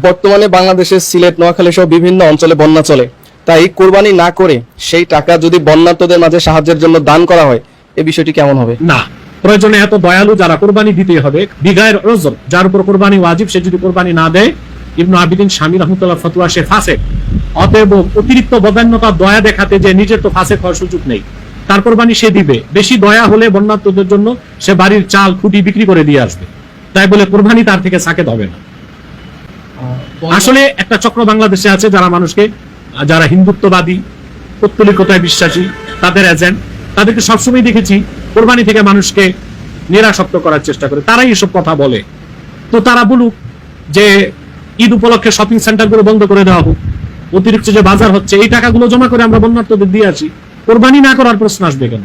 বর্তমানে বাংলাদেশের সিলেট, নোয়াখালী সহ বিভিন্ন অঞ্চলে বন্যা চলে। তাই কোরবানি না করে সেই টাকা যদি বন্যার্তদের মাঝে সাহায্যের জন্য দান করা হয় এই বিষয়টি কেমন হবে? না। প্রয়োজনে এত দয়ালু যারা কোরবানি দিতে হবে বিগায়ের ওজন, যার উপর কোরবানি ওয়াজিব, সে যদি কোরবানি না দেয়, ইবনু আবিদিন স্বামী রহমতুল্লাহ ফতুয়া, সে ফাসেক। অতএব অতিরিক্ত বদান্যতা, দয়া দেখাতে যে নিজের তো ফাসেক হওয়ার সুযোগ নেই। তার কোরবানি সে দিবে। বেশি দয়া হলে বন্যার্থদের জন্য সে বাড়ির চাল, খুঁটি বিক্রি করে দিয়ে আসবে। তাই বলে কোরবানি তার থেকে সাকেত হবে না। আসলে একটা চক্র বাংলাদেশে আছে যারা মানুষকে, যারা হিন্দুত্ববাদী, পৌত্তলিকতায় বিশ্বাসী, তাদের এজেন্ট তাদেরকে সবসময় দেখেছি, কোরবানি থেকে মানুষকে নিরাসক্ত করার চেষ্টা করে। তারাই এসব কথা বলে। তো তারা বলুক যে ঈদ উপলক্ষে শপিং সেন্টারগুলো বন্ধ করে দেওয়া হোক, অতিরিক্ত যে বাজার হচ্ছে, এই টাকাগুলো জমা করে আমরা বন্যার্থদের দিয়ে আসি। কোরবানি না করার প্রশ্ন আসবে কেন?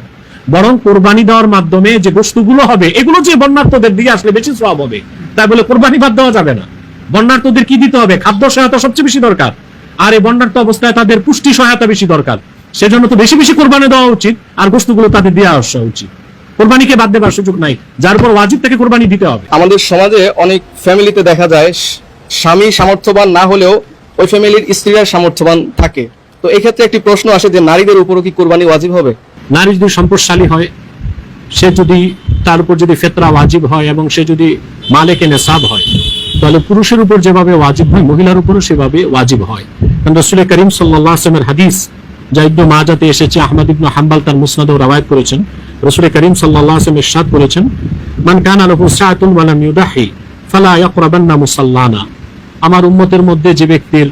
বরং কোরবানি দেওয়ার মাধ্যমে যে বস্তুগুলো হবে, এগুলো যে বন্যার্থদের দিয়ে আসলে বেশি সব হবে তাই বলে কোরবানি বাদ দেওয়া যাবে না। বন্যার্থদের কি দিতে হবে? খাদ্য সহায়তা সবচেয়ে বেশি দরকার। আর এই বন্যার্থ অবস্থায় তাদের পুষ্টি সহায়তা বেশি দরকার। সেজন্য তো বেশি বেশি কোরবানি দেওয়া উচিত আর বস্তুগুলো তাদের দেওয়া আসা উচিত। কোরবানিকে বাদ দেবার সুযোগ নাই যার উপর ওয়াজিব থেকে কোরবানি দিতে হবে। আমাদের সমাজে অনেক ফ্যামিলিতে দেখা যায় স্বামী সামর্থ্যবান না হলেও ওই ফ্যামিলির স্ত্রীরা সামর্থ্যবান থাকে। তো এক্ষেত্রে একটি প্রশ্ন আসে যে নারীদের উপরও কি কোরবানি ওয়াজিব হবে? নারী যদি সম্পদশালী হয় সে যদি তার উপর যদি ফেতরা ওয়াজিব হয় এবং সে যদি মালেকে নেশাব হয় তাহলে পুরুষের উপর যেভাবে ওয়াজিব হয়, মহিলার উপরও সেভাবে ওয়াজিব হয়। কারণ রসুল করিম সাল্লাহ আসলামের হাদিস যা ইবনু মাজাতে এসেছে, আহমদ ইবনু হাম্বাল তার মুসনাদেও রাওয়ায়াত করেছেন। রসুল করিম সাল্লাহ আসলাম ইরশাদ করেছেন, মান কানা লাহু সাআতুন ওয়া ইউদাহি, ফালা ইয়াকরাবান্না মুসাল্লানা। আমার উম্মতের মধ্যে যে ব্যক্তির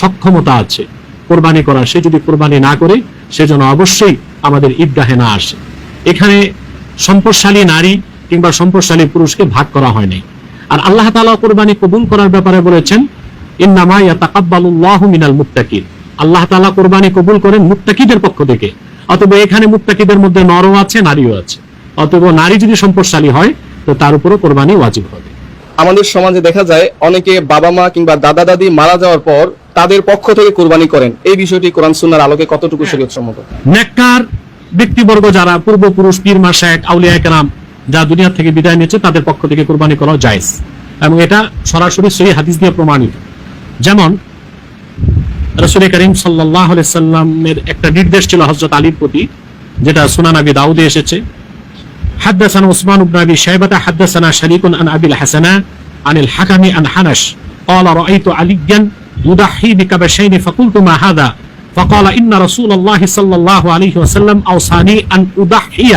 সক্ষমতা আছে, কোরবানি করার সে যদি কোরবানি না করে সেজন্য অবশ্যই আমাদের ঈদগাহে না আসে। এখানে সম্পদশালী নারী কিংবা সম্পদশালী পুরুষকে ভাগ করা হয় নাই। আর আল্লাহ তালা কোরবানি কবুল করার ব্যাপারে বলেছেন ইন্নামা ইয়াতাকাব্বালুল্লাহু মিনাল মুত্তাকিন। আল্লাহ তাআলা কোরবানি কবুল করেন মুত্তাকিদের পক্ষ থেকে। অতএব এখানে মুত্তাকিদের মধ্যে নরও আছে নারীও আছে। অতএব নারী যদি সম্পদশালী হয় তো তার উপরও কোরবানি ওয়াজিব হবে। আমাদের সমাজে দেখা যায় অনেকে বাবা মা কিংবা দাদা দাদি মারা যাওয়ার পর তাদের পক্ষ থেকে কোরবানি করেন। এই বিষয়টি কোরআন সুন্নাহর আলোকে কতটুকু শরীয়ত সম্মত নেককার ব্যক্তিবর্গ যারা পূর্বপুরুষ পীর মাসায়েক আউলিয়া একরাম যা দুনিয়া থেকে বিদায় নিয়েছে তাদের পক্ষ থেকে কোরবানি করা জায়েজ এবং এটা সরাসরি সহি হাদিস দিয়ে প্রমাণিত যেমন রসুল করিম সাল্লাহ সাল্লামের একটা নির্দেশ ছিল হজরত আলীর প্রতি যেটা সুনান আবি দাউদে এসেছে حدثنا عثمان بن ابي شيبه حدثنا شريك عن ابي الحسناء عن الحكم عن حنش قال رايت عليا يضحي بكبشين فقلت ما هذا فقال ان رسول الله صلى الله عليه وسلم اوصاني ان اضحي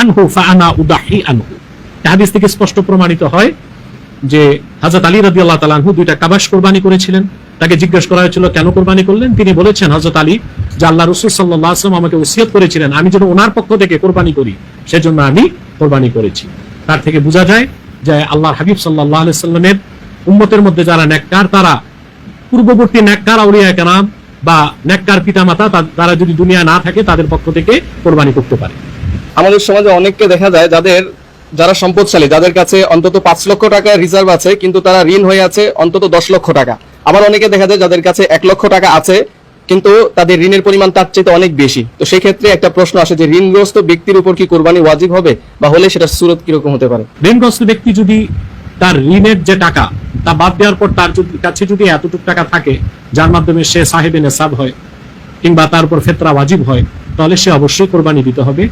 আনহু ফানা উদাহি আনহু। হাদিস থেকে স্পষ্ট প্রমাণিত হয় যে হাজরত আলী আল্লাহ দুইটা কাবাস কোরবানি করেছিলেন। তাকে জিজ্ঞেস করা হয়েছিল, কেন কোরবানি করলেন? তিনি বলেছেন হজরত আলী, যে আল্লাহ রসুল সাল্লাহ আসলাম আমাকে উসিয়ত করেছিলেন, আমি যেন ওনার পক্ষ থেকে কোরবানি করি, সেজন্য আমি কোরবানি করেছি। তার থেকে বোঝা যায় যে আল্লাহ হাবিব সাল্লাহ সাল্লামের উম্মতের মধ্যে যারা ন্যাক্কার তারা পূর্ববর্তী ন্যাক্কার আউলিয়া কেনাম বা ন্যাক্কার পিতামাতা তারা যদি দুনিয়া না থাকে, তাদের পক্ষ থেকে কোরবানি করতে পারে। আমাদের সমাজে অনেককে দেখা যায় যাদের, যারা সম্পদশালী, যাদের কাছে অন্তত পাঁচ লক্ষ টাকা রিজার্ভ আছে, কিন্তু তারা ঋণ হয়ে আছে অন্তত দশ লক্ষ টাকা। আবার অনেকে দেখা যায় যাদের কাছে এক লক্ষ টাকা আছে, কিন্তু তাদের ঋণের পরিমাণ তার চাইতে অনেক বেশি। তো সেই ক্ষেত্রে একটা প্রশ্ন আসে যে, ঋণগ্রস্ত ব্যক্তির উপর কি কোরবানি ওয়াজিব হবে? বা হলে সেটা সুরত কীরকম হতে পারে? ঋণগ্রস্ত ব্যক্তি যদি তার ঋণের যে টাকা, তা বাদ দেওয়ার পর তার যদি কাছে যদি এতটুকু টাকা থাকে, যার মাধ্যমে সে সাহেবে নেশাব হয়, কিংবা তার উপর ফেতরা ওয়াজিব হয়, তাহলে সে অবশ্যই কোরবানি দিতে হবে।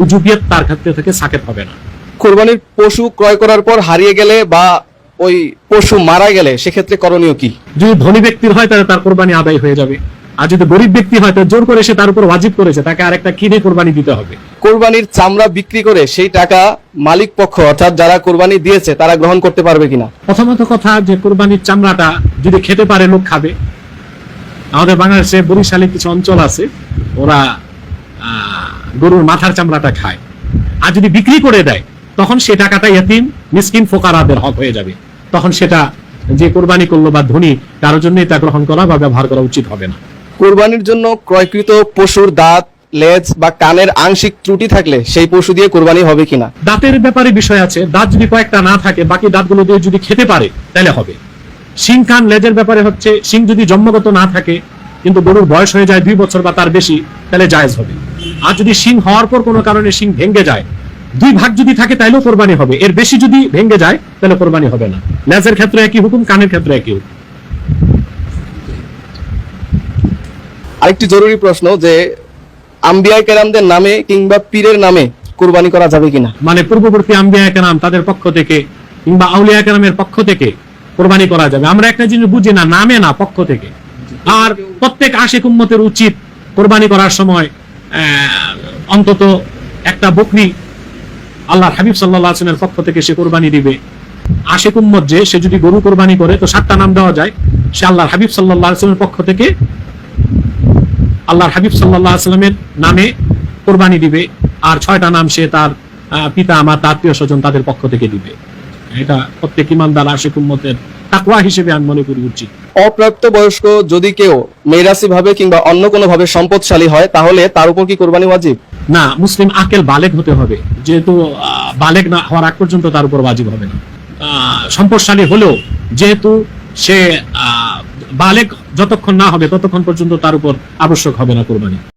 উজুবিয়ত তার ক্ষেত্রে থেকে সাকেত হবে না। কোরবানির পশু ক্রয় করার পর হারিয়ে গেলে বা ওই পশু মারা গেলে সেক্ষেত্রে করণীয় কি? যদি ধনী ব্যক্তির হয় তাহলে তার কোরবানি আদায় হয়ে যাবে। আর যদি গরিব ব্যক্তি হয় তাহলে জোর করে সে তার উপর ওয়াজিব করেছে তাকে আরেকটা কিনে কোরবানি দিতে হবে। কোরবানির চামড়া বিক্রি করে সেই টাকা মালিক পক্ষ অর্থাৎ যারা কোরবানি দিয়েছে তারা গ্রহণ করতে পারবে কিনা? প্রথমত কথা যে কোরবানির চামড়াটা যদি খেতে পারে লোক খাবে। আমাদের বাংলাদেশে বরিশালে কিছু অঞ্চল আছে ওরা আহ, গরুর মাথার চামড়াটা খায়। আর যদি বিক্রি করে দেয় তখন সে টাকাটা এতিম মিসকিন ফোকারাদের হক হয়ে যাবে। তখন সেটা যে কোরবানি করল বা ধনী কারোর জন্যই তা গ্রহণ করা বা ব্যবহার করা উচিত হবে না। কোরবানির জন্য ক্রয়কৃত পশুর দাঁত লেজ বা কানের আংশিক ত্রুটি থাকলে সেই পশু দিয়ে কোরবানি হবে কিনা? দাঁতের ব্যাপারে বিষয় আছে। দাঁত যদি কয়েকটা না থাকে বাকি দাঁতগুলো দিয়ে যদি খেতে পারে তাহলে হবে। শিং কান লেজের ব্যাপারে হচ্ছে শিং যদি জন্মগত না থাকে কিন্তু গরুর বয়স হয়ে যায় দুই বছর বা তার বেশি তাহলে জায়েজ হবে। আর যদি শিং হওয়ার পর কোনো কারণে শিং ভেঙে যায় দুই ভাগ যদি থাকে তাইলেও কোরবানি হবে। এর বেশি যদি ভেঙে যায় তাহলে কোরবানি হবে না। লেজের ক্ষেত্রে একই হুকুম কানের ক্ষেত্রে একই হুকুম। আরেকটি জরুরি প্রশ্ন যে আম্বিয়া কেরামদের নামে কিংবা পীরের নামে কোরবানি করা যাবে কিনা? মানে পূর্ববর্তী আম্বিয়া কেরাম তাদের পক্ষ থেকে কিংবা আউলিয়া কেরামের পক্ষ থেকে কোরবানি করা যাবে। আমরা একটা জিনিস বুঝি না নামে না পক্ষ থেকে। আর প্রত্যেক আশিক উম্মতের উচিত কোরবানি করার সময় অন্তত একটা বকরি আল্লাহর হাবিব সাল্লাহ আসলামের পক্ষ থেকে সে কোরবানি দিবে। আশিক উম্মত যে, সে যদি গরু কোরবানি করে, তো সাতটা নাম দেওয়া যায়। সে আল্লাহর হাবিব সাল্লাহ আসলামের পক্ষ থেকে আল্লাহর হাবিব সাল্লাহ আসলামের নামে কোরবানি দিবে। আর ছয়টা নাম সে তার পিতা আমার আত্মীয় স্বজন তাদের পক্ষ থেকে দিবে। এটা প্রত্যেক ইমানদার আশিক উম্মতের তাকুয়া হিসেবে আমি মনে করি উচিত। অপ্রাপ্ত বয়স্ক যদি কেউ মেরাসি ভাবে কিংবা অন্য কোনো ভাবে সম্পদশালী হয় তাহলে তার উপর কি কোরবানি ওয়াজিব? না মুসলিম আকেল বালেক হতে হবে। যেহেতু বালেগ না হওয়ার আগ পর্যন্ত তার উপর ওয়াজিব হবে না। আহ, সম্পদশালী হলেও যেহেতু সে আহ, বালেগ যতক্ষণ না হবে ততক্ষণ পর্যন্ত তার উপর আবশ্যক হবে না কোরবানি।